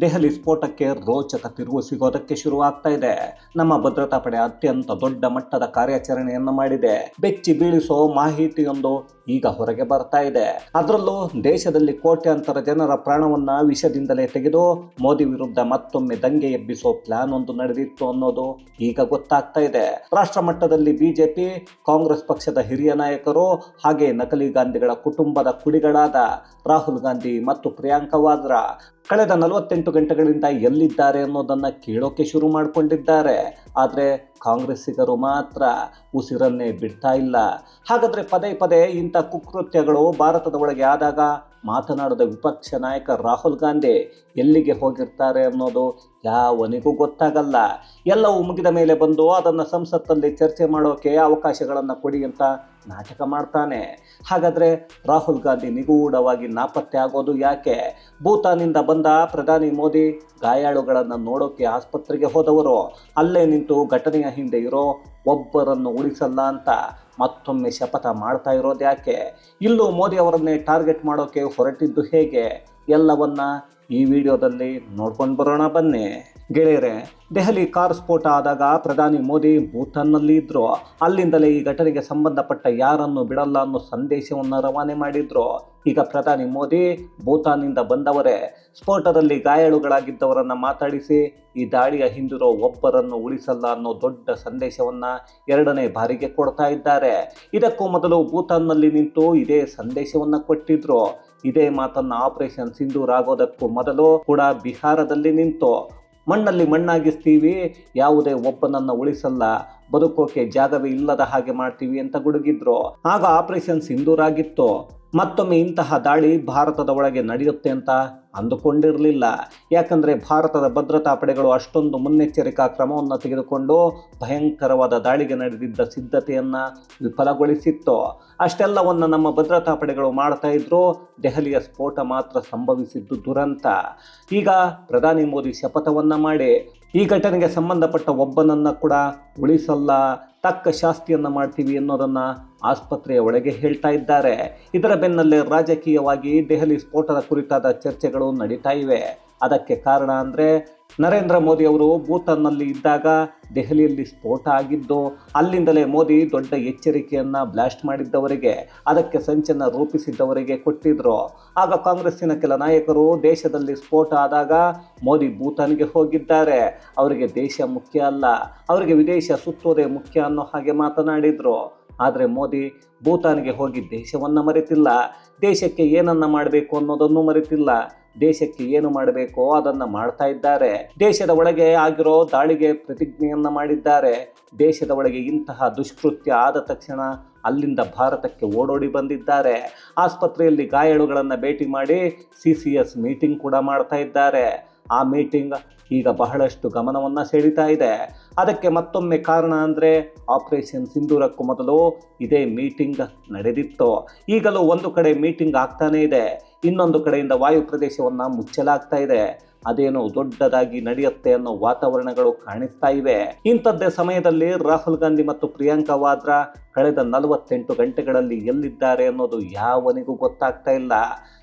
ದೆಹಲಿ ಸ್ಫೋಟಕ್ಕೆ ರೋಚಕ ತಿರುವು ಸಿಗೋದಕ್ಕೆ ಶುರುವಾಗ್ತಾ ಇದೆ. ನಮ್ಮ ಭದ್ರತಾ ಪಡೆ ಅತ್ಯಂತ ದೊಡ್ಡ ಮಟ್ಟದ ಕಾರ್ಯಾಚರಣೆಯನ್ನು ಮಾಡಿದೆ. ಬೆಚ್ಚಿ ಬೀಳಿಸೋ ಮಾಹಿತಿಯೊಂದು ಈಗ ಹೊರಗೆ ಬರ್ತಾ ಇದೆ. ಅದರಲ್ಲೂ ದೇಶದಲ್ಲಿ ಕೋಟ್ಯಾಂತರ ಜನರ ಪ್ರಾಣವನ್ನ ವಿಷದಿಂದಲೇ ತೆಗೆದು ಮೋದಿ ವಿರುದ್ಧ ಮತ್ತೊಮ್ಮೆ ದಂಗೆ ಎಬ್ಬಿಸೋ ಪ್ಲಾನ್ ಒಂದು ನಡೆದಿತ್ತು ಅನ್ನೋದು ಈಗ ಗೊತ್ತಾಗ್ತಾ ಇದೆ. ರಾಷ್ಟ್ರ ಮಟ್ಟದಲ್ಲಿ ಬಿಜೆಪಿ, ಕಾಂಗ್ರೆಸ್ ಪಕ್ಷದ ಹಿರಿಯ ನಾಯಕರು ಹಾಗೆ ನಕಲಿ ಗಾಂಧಿಗಳ ಕುಟುಂಬದ ಕುಡಿಗಳಾದ ರಾಹುಲ್ ಗಾಂಧಿ ಮತ್ತು ಪ್ರಿಯಾಂಕಾ ವಾದ್ರಾ. ಕಳೆದ ನಲವತ್ತೆಂಟು ಗಂಟೆಗಳಿಂದ ಎಲ್ಲಿದ್ದಾರೆ ಅನ್ನೋದನ್ನು ಕೇಳೋಕೆ ಶುರು ಮಾಡಿಕೊಂಡಿದ್ದಾರೆ. ಆದರೆ ಕಾಂಗ್ರೆಸ್ಸಿಗರು ಮಾತ್ರ ಉಸಿರನ್ನೇ ಬಿಡ್ತಾ ಇಲ್ಲ. ಹಾಗಾದರೆ ಪದೇ ಪದೇ ಇಂಥ ಕುಕೃತ್ಯಗಳು ಭಾರತದ ಒಳಗೆ ಆದಾಗ ಮಾತನಾಡದ ವಿಪಕ್ಷ ನಾಯಕ ರಾಹುಲ್ ಗಾಂಧಿ ಎಲ್ಲಿಗೆ ಹೋಗಿರ್ತಾರೆ ಅನ್ನೋದು ಯಾವನಿಗೂ ಗೊತ್ತಾಗಲ್ಲ. ಎಲ್ಲವೂ ಮುಗಿದ ಮೇಲೆ ಬಂದು ಅದನ್ನು ಸಂಸತ್ತಲ್ಲಿ ಚರ್ಚೆ ಮಾಡೋಕೆ ಅವಕಾಶಗಳನ್ನು ಕೊಡಿ ಅಂತ ನಾಟಕ ಮಾಡ್ತಾನೆ. ಹಾಗಾದರೆ ರಾಹುಲ್ ಗಾಂಧಿ ನಿಗೂಢವಾಗಿ ನಾಪತ್ತೆ ಆಗೋದು ಯಾಕೆ? ಭೂತಾನಿಂದ ಬಂದ ಪ್ರಧಾನಿ ಮೋದಿ ಗಾಯಾಳುಗಳನ್ನು ನೋಡೋಕೆ ಆಸ್ಪತ್ರೆಗೆ ಹೋದವರು. ಅಲ್ಲೇ ನಿಂತು ಘಟನೆಯ ಹಿಂದೆ ಇರೋ ಒಬ್ಬರನ್ನು ಉಳಿಸಲ್ಲ ಅಂತ. ಮತ್ತೊಮ್ಮೆ ಶಪಥ ಮಾಡ್ತಾ ಇರೋದು ಯಾಕೆ? ಇಲ್ಲೂ ಮೋದಿ ಅವರನ್ನೇ ಟಾರ್ಗೆಟ್ ಮಾಡೋಕ್ಕೆ ಹೊರಟಿದ್ದು ಹೇಗೆ? ಎಲ್ಲವನ್ನ ಈ ವಿಡಿಯೋದಲ್ಲಿ ನೋಡ್ಕೊಂಡು ಬರೋಣ ಬನ್ನಿ. ಗೆಳೆಯರೆ, ದೆಹಲಿ ಕಾರ್ ಸ್ಫೋಟ ಆದಾಗ ಪ್ರಧಾನಿ ಮೋದಿ ಭೂತಾನ್ನಲ್ಲಿ ಇದ್ರು. ಅಲ್ಲಿಂದಲೇ ಈ ಘಟನೆಗೆ ಸಂಬಂಧಪಟ್ಟ ಯಾರನ್ನು ಬಿಡಲ್ಲ ಅನ್ನೋ ಸಂದೇಶವನ್ನು ರವಾನೆ ಮಾಡಿದ್ರು. ಈಗ ಪ್ರಧಾನಿ ಮೋದಿ ಭೂತಾನ್ನಿಂದ ಬಂದವರೇ, ಸ್ಫೋಟದಲ್ಲಿ ಗಾಯಾಳುಗಳಾಗಿದ್ದವರನ್ನು ಮಾತಾಡಿಸಿ, ಈ ದಾಳಿಯ ಹಿಂದಿರೋ ಒಬ್ಬರನ್ನು ಉಳಿಸಲ್ಲ ಅನ್ನೋ ದೊಡ್ಡ ಸಂದೇಶವನ್ನು ಎರಡನೇ ಬಾರಿಗೆ ಕೊಡ್ತಾ ಇದ್ದಾರೆ. ಇದಕ್ಕೂ ಮೊದಲು ಭೂತಾನ್ನಲ್ಲಿ ನಿಂತು ಇದೇ ಸಂದೇಶವನ್ನು ಕೊಟ್ಟಿದ್ರು. ಇದೇ ಮಾತನ್ನ ಆಪರೇಷನ್ ಸಿಂಧೂರ್ ಆಗೋದಕ್ಕೂ ಮೊದಲು ಕೂಡ ಬಿಹಾರದಲ್ಲಿ ನಿಂತು. ಮಣ್ಣಲ್ಲಿ ಮಣ್ಣಾಗಿಸ್ತೀವಿ, ಯಾವುದೇ ಒಬ್ಬನನ್ನು ಉಳಿಸಲ್ಲ, ಬದುಕೋಕೆ ಜಾಗವೇ ಇಲ್ಲದ ಹಾಗೆ ಮಾಡ್ತೀವಿ ಅಂತ ಗುಡುಗಿದ್ರು. ಆಗ ಆಪರೇಷನ್ ಸಿಂಧೂರ್ ಆಗಿತ್ತು ಮತ್ತೊಮ್ಮೆ ಇಂತಹ ದಾಳಿ ಭಾರತದ ಒಳಗೆ ನಡೆಯುತ್ತೆ ಅಂತ ಅಂದುಕೊಂಡಿರಲಿಲ್ಲ. ಯಾಕಂದರೆ ಭಾರತದ ಭದ್ರತಾ ಪಡೆಗಳು ಅಷ್ಟೊಂದು ಮುನ್ನೆಚ್ಚರಿಕಾ ಕ್ರಮವನ್ನು ತೆಗೆದುಕೊಂಡು ಭಯಂಕರವಾದ ದಾಳಿಗೆ ನಡೆದಿದ್ದ ಸಿದ್ಧತೆಯನ್ನು ವಿಫಲಗೊಳಿಸಿತ್ತು. ಅಷ್ಟೆಲ್ಲವನ್ನು ನಮ್ಮ ಭದ್ರತಾ ಪಡೆಗಳು ಮಾಡ್ತಾ ಇದ್ರು, ದೆಹಲಿಯ ಸ್ಫೋಟ ಮಾತ್ರ ಸಂಭವಿಸಿದ್ದು ದುರಂತ. ಈಗ ಪ್ರಧಾನಿ ಮೋದಿ ಶಪಥವನ್ನು ಮಾಡಿ, ಈ ಘಟನೆಗೆ ಸಂಬಂಧಪಟ್ಟ ಒಬ್ಬನನ್ನು ಕೂಡ ಉಳಿಸಲ್ಲ, ತಕ್ಕ ಶಾಸ್ತಿಯನ್ನು ಮಾಡ್ತೀವಿ ಅನ್ನೋದನ್ನ ಆಸ್ಪತ್ರೆಯ ಒಳಗೆ ಹೇಳ್ತಾ ಇದ್ದಾರೆ. ಇದರ ಬೆನ್ನಲ್ಲೇ ರಾಜಕೀಯವಾಗಿ ದೆಹಲಿ ಸ್ಫೋಟದ ಕುರಿತಾದ ಚರ್ಚೆಗಳು ನಡೀತಾ ಇವೆ. ಅದಕ್ಕೆ ಕಾರಣ ಅಂದರೆ, ನರೇಂದ್ರ ಮೋದಿ ಅವರು ಭೂತಾನ್ನಲ್ಲಿ ಇದ್ದಾಗ ದೆಹಲಿಯಲ್ಲಿ ಸ್ಫೋಟ ಆಗಿದ್ದು, ಅಲ್ಲಿಂದಲೇ ಮೋದಿ ದೊಡ್ಡ ಎಚ್ಚರಿಕೆಯನ್ನು ಬ್ಲಾಸ್ಟ್ ಮಾಡಿದ್ದವರಿಗೆ, ಅದಕ್ಕೆ ಸಂಚನ್ನು ರೂಪಿಸಿದ್ದವರಿಗೆ ಕೊಟ್ಟಿದ್ದರು ಆಗ ಕಾಂಗ್ರೆಸ್ಸಿನ ಕೆಲ ನಾಯಕರು ದೇಶದಲ್ಲಿ ಸ್ಫೋಟ ಆದಾಗ ಮೋದಿ ಭೂತಾನ್ಗೆ ಹೋಗಿದ್ದಾರೆ. ಅವರಿಗೆ ದೇಶ ಮುಖ್ಯ ಅಲ್ಲ, ಅವರಿಗೆ ವಿದೇಶ ಸುತ್ತೋದೇ ಮುಖ್ಯ ಅನ್ನೋ ಹಾಗೆ ಮಾತನಾಡಿದ್ರು. ಆದರೆ ಮೋದಿ, ಭೂತಾನ್ಗೆ ಹೋಗಿ ದೇಶವನ್ನು ಮರೆತಿಲ್ಲ. ದೇಶಕ್ಕೆ ಏನನ್ನ ಮಾಡಬೇಕು ಅನ್ನೋದನ್ನು ಮರೆತಿಲ್ಲ. ದೇಶಕ್ಕೆ ಏನು ಮಾಡಬೇಕೋ ಅದನ್ನು ಮಾಡ್ತಾ ಇದ್ದಾರೆ. ದೇಶದ ಒಳಗೆ ಆಗಿರೋ ದಾಳಿಗೆ ಪ್ರತಿಜ್ಞೆಯನ್ನು ಮಾಡಿದ್ದಾರೆ. ದೇಶದ ಒಳಗೆ ಇಂತಹ ದುಷ್ಕೃತ್ಯ ಆದ ತಕ್ಷಣ ಅಲ್ಲಿಂದ ಭಾರತಕ್ಕೆ ಓಡೋಡಿ ಬಂದಿದ್ದಾರೆ. ಆಸ್ಪತ್ರೆಯಲ್ಲಿ ಗಾಯಾಳುಗಳನ್ನು ಭೇಟಿ ಮಾಡಿ ಸಿ ಸಿ ಎಸ್ ಮೀಟಿಂಗ್ ಕೂಡ ಮಾಡ್ತಾ ಇದ್ದಾರೆ. ಆ ಮೀಟಿಂಗ್ ಈಗ ಬಹಳಷ್ಟು ಗಮನವನ್ನು ಸೆಳೀತಾ ಇದೆ. ಅದಕ್ಕೆ ಮತ್ತೊಮ್ಮೆ ಕಾರಣ ಅಂದರೆ ಆಪರೇಷನ್ ಸಿಂಧೂರಕ್ಕೂ ಮೊದಲು ಇದೇ ಮೀಟಿಂಗ್ ನಡೆದಿತ್ತು. ಈಗಲೂ ಒಂದು ಕಡೆ ಮೀಟಿಂಗ್ ಆಗ್ತಾನೇ ಇದೆ. ಇನ್ನೊಂದು ಕಡೆಯಿಂದ ವಾಯು ಪ್ರದೇಶವನ್ನು ಮುಚ್ಚಲಾಗ್ತಾ ಇದೆ. ಅದೇನೋ ದೊಡ್ಡದಾಗಿ ನಡೆಯುತ್ತೆ ಅನ್ನೋ ವಾತಾವರಣಗಳು ಕಾಣಿಸ್ತಾ ಇವೆ. ಇಂಥದ್ದೇ ಸಮಯದಲ್ಲಿ ರಾಹುಲ್ ಗಾಂಧಿ ಮತ್ತು ಪ್ರಿಯಾಂಕಾ ವಾದ್ರಾ ಕಳೆದ ನಲವತ್ತೆಂಟು ಗಂಟೆಗಳಲ್ಲಿ ಎಲ್ಲಿದ್ದಾರೆ ಅನ್ನೋದು ಯಾವನಿಗೂ ಗೊತ್ತಾಗ್ತಾ ಇಲ್ಲ.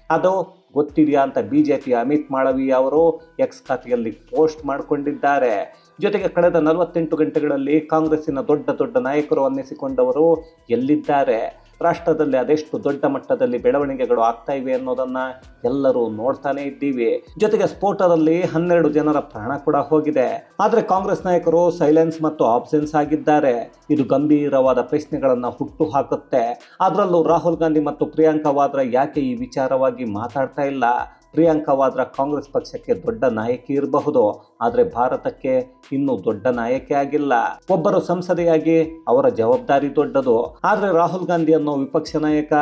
ಅದು ಗೊತ್ತಿದೆಯಾ ಅಂತ B J P Amit Malviya ಅವರು ಎಕ್ಸ್ ಖಾತೆಯಲ್ಲಿ ಪೋಸ್ಟ್ ಮಾಡಿಕೊಂಡಿದ್ದಾರೆ. ಜೊತೆಗೆ ಕಳೆದ ನಲವತ್ತೆಂಟು ಗಂಟೆಗಳಲ್ಲಿ ಕಾಂಗ್ರೆಸ್ಸಿನ ದೊಡ್ಡ ದೊಡ್ಡ ನಾಯಕರು ಅನ್ನಿಸಿಕೊಂಡವರು ಎಲ್ಲಿದ್ದಾರೆ? ರಾಷ್ಟ್ರದಲ್ಲಿ ಅದೆಷ್ಟು ದೊಡ್ಡ ಮಟ್ಟದಲ್ಲಿ ಬೆಳವಣಿಗೆಗಳು ಆಗ್ತಾ ಇವೆ ಅನ್ನೋದನ್ನ ಎಲ್ಲರೂ ನೋಡ್ತಾನೆ ಇದ್ದೀವಿ. ಜೊತೆಗೆ ಸ್ಫೋಟದಲ್ಲಿ ಹನ್ನೆರಡು ಜನರ ಪ್ರಾಣ ಕೂಡ ಹೋಗಿದೆ. ಆದರೆ ಕಾಂಗ್ರೆಸ್ ನಾಯಕರು ಸೈಲೆನ್ಸ್ ಮತ್ತು ಆಬ್ಸೆನ್ಸ್ ಆಗಿದ್ದಾರೆ. ಇದು ಗಂಭೀರವಾದ ಪ್ರಶ್ನೆಗಳನ್ನು ಹುಟ್ಟು ಹಾಕುತ್ತೆ. ಅದರಲ್ಲೂ ರಾಹುಲ್ ಗಾಂಧಿ ಮತ್ತು ಪ್ರಿಯಾಂಕಾ ವಾದ್ರಾ ಯಾಕೆ ಈ ವಿಚಾರವಾಗಿ ಮಾತಾಡ್ತಾ ಇಲ್ಲ? ಪ್ರಿಯಾಂಕಾ ವಾದ್ರಾ ಕಾಂಗ್ರೆಸ್ ಪಕ್ಷಕ್ಕೆ ದೊಡ್ಡ ನಾಯಕಿ ಇರಬಹುದು, ಆದರೆ ಭಾರತಕ್ಕೆ ಇನ್ನೂ ದೊಡ್ಡ ನಾಯಕಿ ಆಗಿಲ್ಲ. ಒಬ್ಬರು ಸಂಸದೆಯಾಗಿ ಅವರ ಜವಾಬ್ದಾರಿ ದೊಡ್ಡದು. ಆದರೆ ರಾಹುಲ್ ಗಾಂಧಿ ಅನ್ನೋ ವಿಪಕ್ಷ ನಾಯಕ,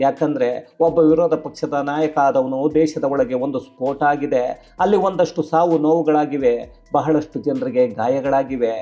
ಯಾಕಂದ್ರೆ ಒಬ್ಬ ವಿರೋಧ ಪಕ್ಷದ ನಾಯಕ ಆದವನು ದೇಶದ ಒಳಗೆ ಒಂದು ಸ್ಫೋಟ ಆಗಿದೆ. ಅಲ್ಲಿ ಒಂದಷ್ಟು ಸಾವು ನೋವುಗಳಾಗಿವೆ, ಬಹಳಷ್ಟು ಜನರಿಗೆ ಗಾಯಗಳಾಗಿವೆ.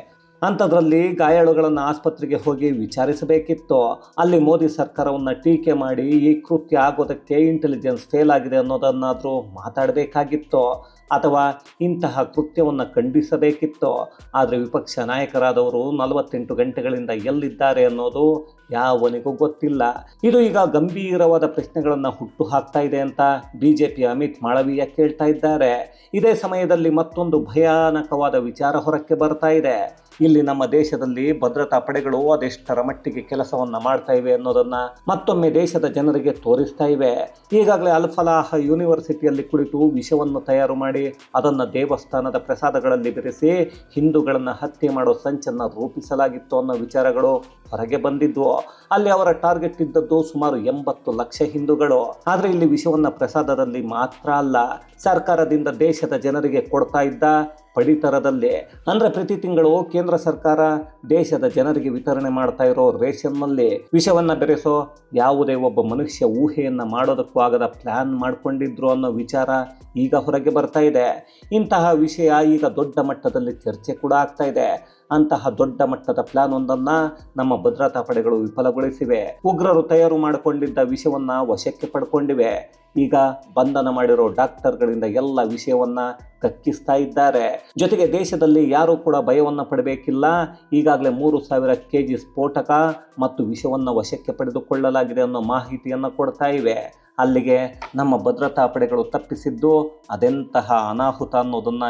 ಅಂಥದ್ರಲ್ಲಿ ಗಾಯಾಳುಗಳನ್ನು ಆಸ್ಪತ್ರೆಗೆ ಹೋಗಿ ವಿಚಾರಿಸಬೇಕಿತ್ತು. ಅಲ್ಲಿ ಮೋದಿ ಸರ್ಕಾರವನ್ನು ಟೀಕೆ ಮಾಡಿ ಈ ಕೃತ್ಯ ಆಗೋದಕ್ಕೆ ಇಂಟೆಲಿಜೆನ್ಸ್ ಫೇಲ್ ಆಗಿದೆ ಅನ್ನೋದನ್ನಾದರೂ ಮಾತಾಡಬೇಕಾಗಿತ್ತು. ಅಥವಾ ಇಂತಹ ಕೃತ್ಯವನ್ನು ಖಂಡಿಸಬೇಕಿತ್ತು. ಆದರೆ ವಿಪಕ್ಷ ನಾಯಕರಾದವರು ನಲವತ್ತೆಂಟು ಗಂಟೆಗಳಿಂದ ಎಲ್ಲಿದ್ದಾರೆ ಅನ್ನೋದು ಯಾವನಿಗೂ ಗೊತ್ತಿಲ್ಲ. ಇದು ಈಗ ಗಂಭೀರವಾದ ಪ್ರಶ್ನೆಗಳನ್ನು ಹುಟ್ಟು ಹಾಕ್ತಾ ಇದೆ ಅಂತ B J P Amit Malviya ಕೇಳ್ತಾ ಇದ್ದಾರೆ. ಇದೇ ಸಮಯದಲ್ಲಿ ಮತ್ತೊಂದು ಭಯಾನಕವಾದ ವಿಚಾರ ಹೊರಕ್ಕೆ ಬರ್ತಾ ಇದೆ. ಇಲ್ಲಿ ನಮ್ಮ ದೇಶದಲ್ಲಿ ಭದ್ರತಾ ಪಡೆಗಳು ಅದೆಷ್ಟರ ಮಟ್ಟಿಗೆ ಕೆಲಸವನ್ನ ಮಾಡ್ತಾ ಇವೆ ಅನ್ನೋದನ್ನ ಮತ್ತೊಮ್ಮೆ ದೇಶದ ಜನರಿಗೆ ತೋರಿಸ್ತಾ ಇವೆ. ಈಗಾಗಲೇ ಅಲ್ಫಲಾಹ ಯೂನಿವರ್ಸಿಟಿಯಲ್ಲಿ ಕುಳಿತು ವಿಷವನ್ನು ತಯಾರು ಮಾಡಿ ಅದನ್ನು ದೇವಸ್ಥಾನದ ಪ್ರಸಾದಗಳಲ್ಲಿ ಬೆರೆಸಿ ಹಿಂದೂಗಳನ್ನು ಹತ್ಯೆ ಮಾಡೋ ಸಂಚನ್ನು ರೂಪಿಸಲಾಗಿತ್ತು ಅನ್ನೋ ವಿಚಾರಗಳು ಹೊರಗೆ ಬಂದಿದ್ವು. ಅಲ್ಲಿ ಅವರ ಟಾರ್ಗೆಟ್ ಇದ್ದದ್ದು ಸುಮಾರು ಎಂಬತ್ತು ಲಕ್ಷ ಹಿಂದೂಗಳು. ಆದರೆ ಇಲ್ಲಿ ವಿಷವನ್ನು ಪ್ರಸಾದದಲ್ಲಿ ಮಾತ್ರ ಅಲ್ಲ, ಸರ್ಕಾರದಿಂದ ದೇಶದ ಜನರಿಗೆ ಕೊಡ್ತಾ ಇದ್ದ ಪಡಿತರದಲ್ಲಿ, ಅಂದರೆ ಪ್ರತಿ ತಿಂಗಳು ಕೇಂದ್ರ ಸರ್ಕಾರ ದೇಶದ ಜನರಿಗೆ ವಿತರಣೆ ಮಾಡ್ತಾ ಇರೋ ರೇಷನ್ನಲ್ಲಿ ವಿಷವನ್ನು ಬೆರೆಸೋ ಯಾವುದೇ ಒಬ್ಬ ಮನುಷ್ಯ ಊಹೆಯನ್ನ ಮಾಡೋದಕ್ಕೂ ಆಗದ ಪ್ಲಾನ್ ಮಾಡ್ಕೊಂಡಿದ್ರು ಅನ್ನೋ ವಿಚಾರ ಈಗ ಹೊರಗೆ ಬರ್ತಾ ಇದೆ. ಇಂತಹ ವಿಷಯ ಈಗ ದೊಡ್ಡ ಮಟ್ಟದಲ್ಲಿ ಚರ್ಚೆ ಕೂಡ ಆಗ್ತಾ ಇದೆ. ಅಂತಹ ದೊಡ್ಡ ಮಟ್ಟದ ಪ್ಲಾನ್ ಒಂದನ್ನ ನಮ್ಮ ಭದ್ರತಾ ಪಡೆಗಳು ವಿಫಲಗೊಳಿಸಿವೆ. ಉಗ್ರರು ತಯಾರು ಮಾಡಿಕೊಂಡಿದ್ದ ವಿಷಯವನ್ನ ವಶಕ್ಕೆ ಪಡ್ಕೊಂಡಿವೆ. ಈಗ ಬಂಧನ ಮಾಡಿರೋ ಡಾಕ್ಟರ್ಗಳಿಂದ ಎಲ್ಲ ವಿಷಯವನ್ನ ಕಕ್ಕಿಸ್ತಾ ಇದ್ದಾರೆ. ಜೊತೆಗೆ ದೇಶದಲ್ಲಿ ಯಾರೂ ಕೂಡ ಭಯವನ್ನ ಪಡಬೇಕಿಲ್ಲ. ಈಗಾಗಲೇ ಮೂರು ಸಾವಿರ ಕೆ ಜಿ ಸ್ಫೋಟಕ ಮತ್ತು ವಿಷವನ್ನ ವಶಕ್ಕೆ ಪಡೆದುಕೊಳ್ಳಲಾಗಿದೆ ಅನ್ನೋ ಮಾಹಿತಿಯನ್ನು ಕೊಡ್ತಾ ಇವೆ. ಅಲ್ಲಿಗೆ ನಮ್ಮ ಭದ್ರತಾ ಪಡೆಗಳು ತಪ್ಪಿಸಿದ್ದು ಅದೆಂತಹ ಅನಾಹುತ ಅನ್ನೋದನ್ನ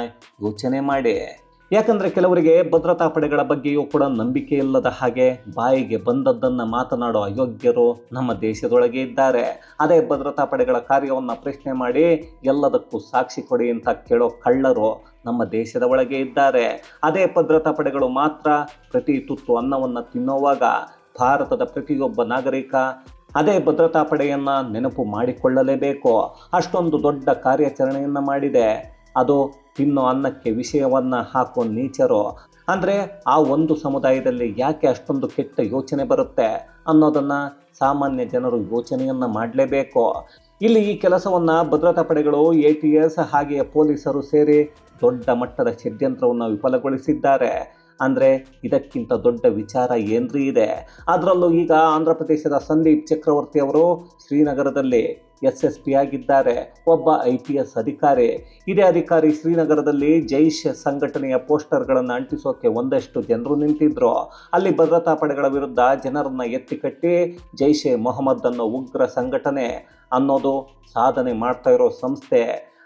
ಯೋಚನೆ ಮಾಡಿ. ಯಾಕಂದ್ರೆ ಕೆಲವರಿಗೆ ಭದ್ರತಾ ಪಡೆಗಳ ಬಗ್ಗೆಯೂ ಕೂಡ ನಂಬಿಕೆ ಇಲ್ಲದ ಹಾಗೆ ಬಾಯಿಗೆ ಬಂದದ್ದನ್ನು ಮಾತನಾಡೋ ಅಯೋಗ್ಯರು ನಮ್ಮ ದೇಶದೊಳಗೆ ಇದ್ದಾರೆ. ಅದೇ ಭದ್ರತಾ ಪಡೆಗಳ ಕಾರ್ಯವನ್ನು ಪ್ರಶ್ನೆ ಮಾಡಿ ಎಲ್ಲದಕ್ಕೂ ಸಾಕ್ಷಿ ಕೊಡಿ ಅಂತ ಕೇಳೋ ಕಳ್ಳರು ನಮ್ಮ ದೇಶದ ಒಳಗೆ ಇದ್ದಾರೆ. ಅದೇ ಭದ್ರತಾ ಪಡೆಗಳು ಮಾತ್ರ ಪ್ರತಿ ತುತ್ತು ಅನ್ನವನ್ನು ತಿನ್ನುವಾಗ ಭಾರತದ ಪ್ರತಿಯೊಬ್ಬ ನಾಗರಿಕ ಅದೇ ಭದ್ರತಾ ಪಡೆಯನ್ನು ನೆನಪು ಮಾಡಿಕೊಳ್ಳಲೇಬೇಕು. ಅಷ್ಟೊಂದು ದೊಡ್ಡ ಕಾರ್ಯಾಚರಣೆಯನ್ನು ಮಾಡಿದೆ. ಅದು ತಿನ್ನೋ ಅನ್ನಕ್ಕೆ ವಿಷಯವನ್ನು ಹಾಕೋ ನೀಚರು. ಅಂದರೆ ಆ ಒಂದು ಸಮುದಾಯದಲ್ಲಿ ಯಾಕೆ ಅಷ್ಟೊಂದು ಕೆಟ್ಟ ಯೋಚನೆ ಬರುತ್ತೆ ಅನ್ನೋದನ್ನು ಸಾಮಾನ್ಯ ಜನರು ಯೋಚನೆಯನ್ನು ಮಾಡಲೇಬೇಕು. ಇಲ್ಲಿ ಈ ಕೆಲಸವನ್ನು ಭದ್ರತಾ ಪಡೆಗಳು, ಎ ಟಿ ಎಸ್ ಹಾಗೆಯೇ ಪೊಲೀಸರು ಸೇರಿ ದೊಡ್ಡ ಮಟ್ಟದ ಷಡ್ಯಂತ್ರವನ್ನು ವಿಫಲಗೊಳಿಸಿದ್ದಾರೆ. ಅಂದರೆ ಇದಕ್ಕಿಂತ ದೊಡ್ಡ ವಿಚಾರ ಏನ್ರಿ ಇದೆ? ಅದರಲ್ಲೂ ಈಗ ಆಂಧ್ರ ಪ್ರದೇಶದ ಸಂದೀಪ್ ಚಕ್ರವರ್ತಿ ಅವರು ಶ್ರೀನಗರದಲ್ಲಿ ಎಸ್ ಎಸ್ ಪಿ ಆಗಿದ್ದಾರೆ. ಒಬ್ಬ ಐ ಪಿ ಎಸ್ ಅಧಿಕಾರಿ. ಇದೇ ಅಧಿಕಾರಿ ಶ್ರೀನಗರದಲ್ಲಿ ಜೈಷ್ ಸಂಘಟನೆಯ ಪೋಸ್ಟರ್ಗಳನ್ನು ಅಂಟಿಸೋಕೆ ಒಂದಷ್ಟು ಜನರು ನಿಂತಿದ್ರು. ಅಲ್ಲಿ ಭದ್ರತಾ ಪಡೆಗಳ ವಿರುದ್ಧ ಜನರನ್ನು ಎತ್ತಿಕಟ್ಟಿ ಜೈಷೆ ಮೊಹಮ್ಮದ್ ಅನ್ನೋ ಉಗ್ರ ಸಂಘಟನೆ ಅನ್ನೋದು ಸಾಧನೆ ಮಾಡ್ತಾ ಇರೋ ಸಂಸ್ಥೆ.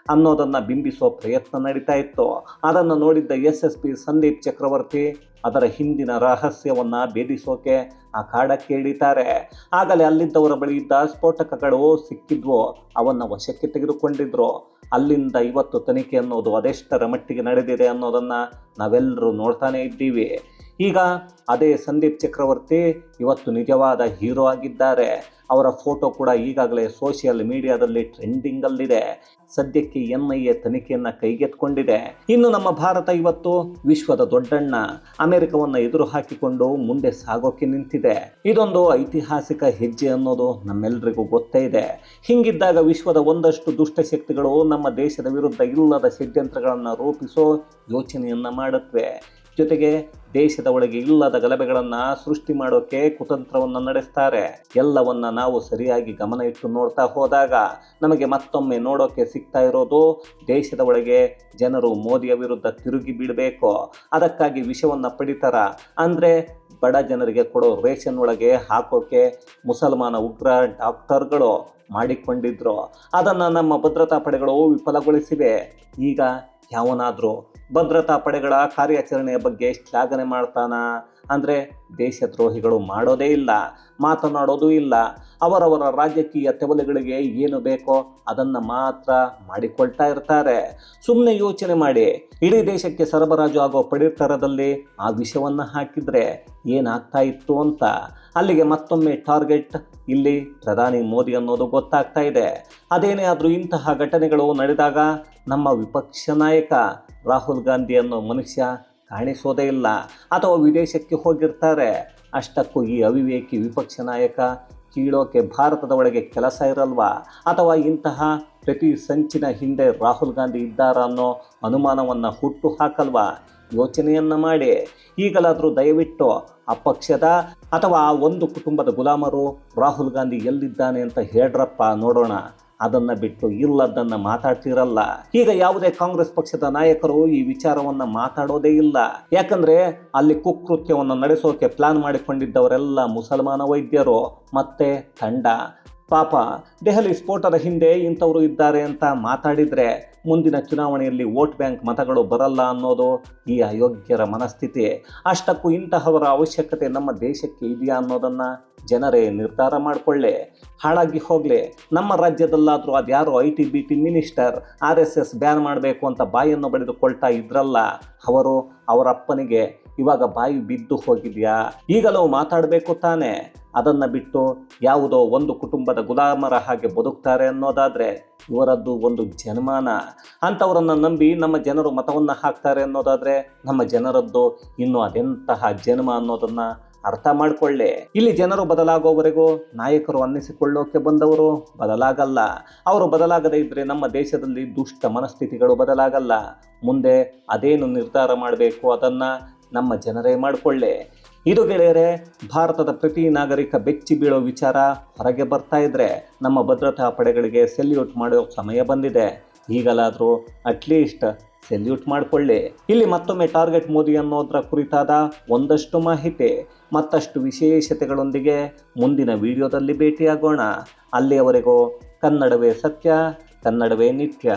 ಅನ್ನೋದನ್ನು ಬಿಂಬಿಸೋ ಪ್ರಯತ್ನ ನಡೀತಾ ಇತ್ತು. ಅದನ್ನು ನೋಡಿದ್ದ S S P Sandeep Chakravarti, ಅದರ ಹಿಂದಿನ ರಹಸ್ಯವನ್ನು ಭೇದಿಸೋಕೆ ಆ ಕಾಡಕ್ಕೆ ಇಳಿತಾರೆ. ಆಗಲೇ ಅಲ್ಲಿದ್ದವರ ಬಳಿ ಇದ್ದ ಸ್ಫೋಟಕಗಳು ಸಿಕ್ಕಿದ್ವು, ಅವನ್ನು ವಶಕ್ಕೆ ತೆಗೆದುಕೊಂಡಿದ್ರು. ಅಲ್ಲಿಂದ ಇವತ್ತು ತನಿಖೆ ಅನ್ನೋದು ಅದೆಷ್ಟರ ಮಟ್ಟಿಗೆ ನಡೆದಿದೆ ಅನ್ನೋದನ್ನು ನಾವೆಲ್ಲರೂ ನೋಡ್ತಾನೆ ಇದ್ದೀವಿ. ಈಗ ಅದೇ ಸಂದೀಪ್ ಚಕ್ರವರ್ತಿ ಇವತ್ತು ನಿಜವಾದ ಹೀರೋ ಆಗಿದ್ದಾರೆ. ಅವರ ಫೋಟೋ ಕೂಡ ಈಗಾಗಲೇ ಸೋಷಿಯಲ್ ಮೀಡಿಯಾದಲ್ಲಿ ಟ್ರೆಂಡಿಂಗಲ್ಲಿದೆ ಸದ್ಯಕ್ಕೆ ಎನ್ ಐ ಎ ತನಿಖೆಯನ್ನು ಕೈಗೆತ್ಕೊಂಡಿದೆ ಇನ್ನು ನಮ್ಮ ಭಾರತ ಇವತ್ತು ವಿಶ್ವದ ದೊಡ್ಡಣ್ಣ, ಅಮೆರಿಕವನ್ನು ಎದುರು ಹಾಕಿಕೊಂಡು ಮುಂದೆ ಸಾಗೋಕೆ ನಿಂತಿದೆ. ಇದೊಂದು ಐತಿಹಾಸಿಕ ಹೆಜ್ಜೆ ಅನ್ನೋದು ನಮ್ಮೆಲ್ಲರಿಗೂ ಗೊತ್ತೇ ಇದೆ. ಹಿಂಗಿದ್ದಾಗ ವಿಶ್ವದ ಒಂದಷ್ಟು ದುಷ್ಟಶಕ್ತಿಗಳು ನಮ್ಮ ದೇಶದ ವಿರುದ್ಧ ಇಲ್ಲದ ಷಡ್ಯಂತ್ರಗಳನ್ನು ರೂಪಿಸೋ ಯೋಚನೆಯನ್ನು ಮಾಡುತ್ತವೆ ಜೊತೆಗೆ ದೇಶದ ಒಳಗೆ ಇಲ್ಲದ ಗಲಭೆಗಳನ್ನು ಸೃಷ್ಟಿ ಮಾಡೋಕೆ ಕುತಂತ್ರವನ್ನು ನಡೆಸ್ತಾರೆ. ಎಲ್ಲವನ್ನ ನಾವು ಸರಿಯಾಗಿ ಗಮನ ಇಟ್ಟು ನೋಡ್ತಾ ಹೋದಾಗ ನಮಗೆ ಮತ್ತೊಮ್ಮೆ ನೋಡೋಕೆ ಸಿಗ್ತಾ ಇರೋದು ದೇಶದ ಒಳಗೆ ಜನರು ಮೋದಿಯ ವಿರುದ್ಧ ತಿರುಗಿ ಬೀಳಬೇಕು. ಅದಕ್ಕಾಗಿ ವಿಷವನ್ನು ಪಡಿತಾರ. ಅಂದರೆ ಬಡ ಜನರಿಗೆ ಕೊಡೋ ರೇಷನ್ ಒಳಗೆ ಹಾಕೋಕೆ ಮುಸಲ್ಮಾನ ಉಗ್ರ ಡಾಕ್ಟರ್ಗಳು ಮಾಡಿಕೊಂಡಿದ್ರು. ಅದನ್ನು ನಮ್ಮ ಭದ್ರತಾ ಪಡೆಗಳು ವಿಫಲಗೊಳಿಸಿವೆ. ಈಗ ಯಾವನಾದರೂ ಭದ್ರತಾ ಪಡೆಗಳ ಕಾರ್ಯಾಚರಣೆಯ ಬಗ್ಗೆ ಶ್ಲಾಘನೆ ಮಾಡ್ತಾನ. ಅಂದರೆ ದೇಶದ್ರೋಹಿಗಳು ಮಾಡೋದೇ ಇಲ್ಲ, ಮಾತನಾಡೋದೂ ಇಲ್ಲ. ಅವರವರ ರಾಜಕೀಯ ತೆವಲೆಗಳಿಗೆ ಏನು ಬೇಕೋ ಅದನ್ನು ಮಾತ್ರ ಮಾಡಿಕೊಳ್ತಾ ಇರ್ತಾರೆ. ಸುಮ್ಮನೆ ಯೋಚನೆ ಮಾಡಿ, ಇಡೀ ದೇಶಕ್ಕೆ ಸರಬರಾಜು ಆಗೋ ಪಡಿತರದಲ್ಲಿ ಆ ವಿಷವನ್ನು ಹಾಕಿದರೆ ಏನಾಗ್ತಾ ಇತ್ತು ಅಂತ. ಅಲ್ಲಿಗೆ ಮತ್ತೊಮ್ಮೆ ಟಾರ್ಗೆಟ್, ಇಲ್ಲಿ ಪ್ರಧಾನಿ ಮೋದಿ ಅನ್ನೋದು ಗೊತ್ತಾಗ್ತಾ ಇದೆ. ಅದೇನೇ ಆದರೂ ಇಂತಹ ಘಟನೆಗಳು ನಡೆದಾಗ ನಮ್ಮ ವಿಪಕ್ಷ ನಾಯಕ ರಾಹುಲ್ ಗಾಂಧಿ ಅನ್ನೋ ಮನುಷ್ಯ ಕಾಣಿಸೋದೇ ಇಲ್ಲ. ಅಥವಾ ವಿದೇಶಕ್ಕೆ ಹೋಗಿರ್ತಾರೆ. ಅಷ್ಟಕ್ಕೂ ಈ ಅವಿವೇಕಿ ವಿಪಕ್ಷ ನಾಯಕ ಕೀಳೋಕೆ ಭಾರತದ ಒಳಗೆ ಕೆಲಸ ಇರಲ್ವಾ? ಅಥವಾ ಇಂತಹ ಪ್ರತಿ ಸಂಚಿನ ಹಿಂದೆ ರಾಹುಲ್ ಗಾಂಧಿ ಇದ್ದಾರಾ ಅನ್ನೋ ಅನುಮಾನವನ್ನು ಹುಟ್ಟು ಹಾಕಲ್ವಾ? ಯೋಚನೆಯನ್ನ ಮಾಡಿ ಈಗಲಾದರೂ ದಯವಿಟ್ಟು ಆ ಪಕ್ಷದ ಅಥವಾ ಆ ಒಂದು ಕುಟುಂಬದ ಗುಲಾಮರು ರಾಹುಲ್ ಗಾಂಧಿ ಎಲ್ಲಿದ್ದಾನೆ ಅಂತ ಹೇಳ್ರಪ್ಪ ನೋಡೋಣ. ಅದನ್ನ ಬಿಟ್ಟು ಇಲ್ಲದನ್ನ ಮಾತಾಡ್ತಿರಲ್ಲ. ಈಗ ಯಾವುದೇ ಕಾಂಗ್ರೆಸ್ ಪಕ್ಷದ ನಾಯಕರು ಈ ವಿಚಾರವನ್ನ ಮಾತಾಡೋದೇ ಇಲ್ಲ. ಯಾಕಂದ್ರೆ ಅಲ್ಲಿ ಕುಕೃತ್ಯವನ್ನು ನಡೆಸೋಕೆ ಪ್ಲಾನ್ ಮಾಡಿಕೊಂಡಿದ್ದವರೆಲ್ಲ ಮುಸಲ್ಮಾನ ವೈದ್ಯರು, ಮತ್ತೆ ತಂಡ. ಪಾಪ, ದೆಹಲಿ ಸ್ಫೋಟದ ಹಿಂದೆ ಇಂಥವರು ಇದ್ದಾರೆ ಅಂತ ಮಾತಾಡಿದರೆ ಮುಂದಿನ ಚುನಾವಣೆಯಲ್ಲಿ ವೋಟ್ ಬ್ಯಾಂಕ್ ಮತಗಳು ಬರಲ್ಲ ಅನ್ನೋದು ಈ ಅಯೋಗ್ಯರ ಮನಸ್ಥಿತಿ. ಅಷ್ಟಕ್ಕೂ ಇಂತಹವರ ಅವಶ್ಯಕತೆ ನಮ್ಮ ದೇಶಕ್ಕೆ ಇದೆಯಾ ಅನ್ನೋದನ್ನು ಜನರೇ ನಿರ್ಧಾರ ಮಾಡಿಕೊಳ್ಳೆ. ಹಾಳಾಗಿ ಹೋಗಲಿ, ನಮ್ಮ ರಾಜ್ಯದಲ್ಲಾದರೂ ಅದ್ಯಾರೋ I T B T minister, R S S ban ಮಾಡಬೇಕು ಅಂತ ಬಾಯಿಯನ್ನು ಬಡಿದುಕೊಳ್ತಾ ಇದ್ರಲ್ಲ, ಅವರು ಅವರಪ್ಪನಿಗೆ ಇವಾಗ ಬಾಯಿ ಬಿದ್ದು ಹೋಗಿದೆಯಾ? ಈಗಲೂ ಮಾತಾಡಬೇಕು ತಾನೇ. ಅದನ್ನ ಬಿಟ್ಟು ಯಾವುದೋ ಒಂದು ಕುಟುಂಬದ ಗುಲಾಮರ ಹಾಗೆ ಬದುಕ್ತಾರೆ ಅನ್ನೋದಾದರೆ ಇವರದ್ದು ಒಂದು ಜನ್ಮಾನ. ಅಂಥವರನ್ನು ನಂಬಿ ನಮ್ಮ ಜನರು ಮತವನ್ನು ಹಾಕ್ತಾರೆ ಅನ್ನೋದಾದರೆ ನಮ್ಮ ಜನರದ್ದು ಇನ್ನು ಅದೆಂತಹ ಜನ್ಮ ಅನ್ನೋದನ್ನು ಅರ್ಥ ಮಾಡಿಕೊಳ್ಳೆ. ಇಲ್ಲಿ ಜನರು ಬದಲಾಗೋವರೆಗೂ ನಾಯಕರು ಅನ್ನಿಸಿಕೊಳ್ಳೋಕೆ ಬಂದವರು ಬದಲಾಗಲ್ಲ. ಅವರು ಬದಲಾಗದೇ ಇದ್ದರೆ ನಮ್ಮ ದೇಶದಲ್ಲಿ ದುಷ್ಟ ಮನಸ್ಥಿತಿಗಳು ಬದಲಾಗಲ್ಲ. ಮುಂದೆ ಅದೇನು ನಿರ್ಧಾರ ಮಾಡಬೇಕು ಅದನ್ನು ನಮ್ಮ ಜನರೇ ಮಾಡಿಕೊಳ್ಳಿ. ಇದು ಗೆಳೆಯರೆ, ಭಾರತದ ಪ್ರತಿ ನಾಗರಿಕ ಬೆಚ್ಚಿ ಬೀಳೋ ವಿಚಾರ ಹೊರಗೆ ಬರ್ತಾ ಇದ್ರೆ ನಮ್ಮ ಭದ್ರತಾ ಪಡೆಗಳಿಗೆ ಸೆಲ್ಯೂಟ್ ಮಾಡೋ ಸಮಯ ಬಂದಿದೆ. ಈಗಲಾದರೂ ಅಟ್ಲೀಸ್ಟ್ ಸೆಲ್ಯೂಟ್ ಮಾಡಿಕೊಳ್ಳಿ. ಇಲ್ಲಿ ಮತ್ತೊಮ್ಮೆ ಟಾರ್ಗೆಟ್ ಮೋದಿ ಅನ್ನೋದರ ಕುರಿತಾದ ಒಂದಷ್ಟು ಮಾಹಿತಿ. ಮತ್ತಷ್ಟು ವಿಶೇಷತೆಗಳೊಂದಿಗೆ ಮುಂದಿನ ವಿಡಿಯೋದಲ್ಲಿ ಭೇಟಿಯಾಗೋಣ. ಅಲ್ಲಿಯವರೆಗೂ ಕನ್ನಡವೇ ಸತ್ಯ, ಕನ್ನಡವೇ ನಿತ್ಯ.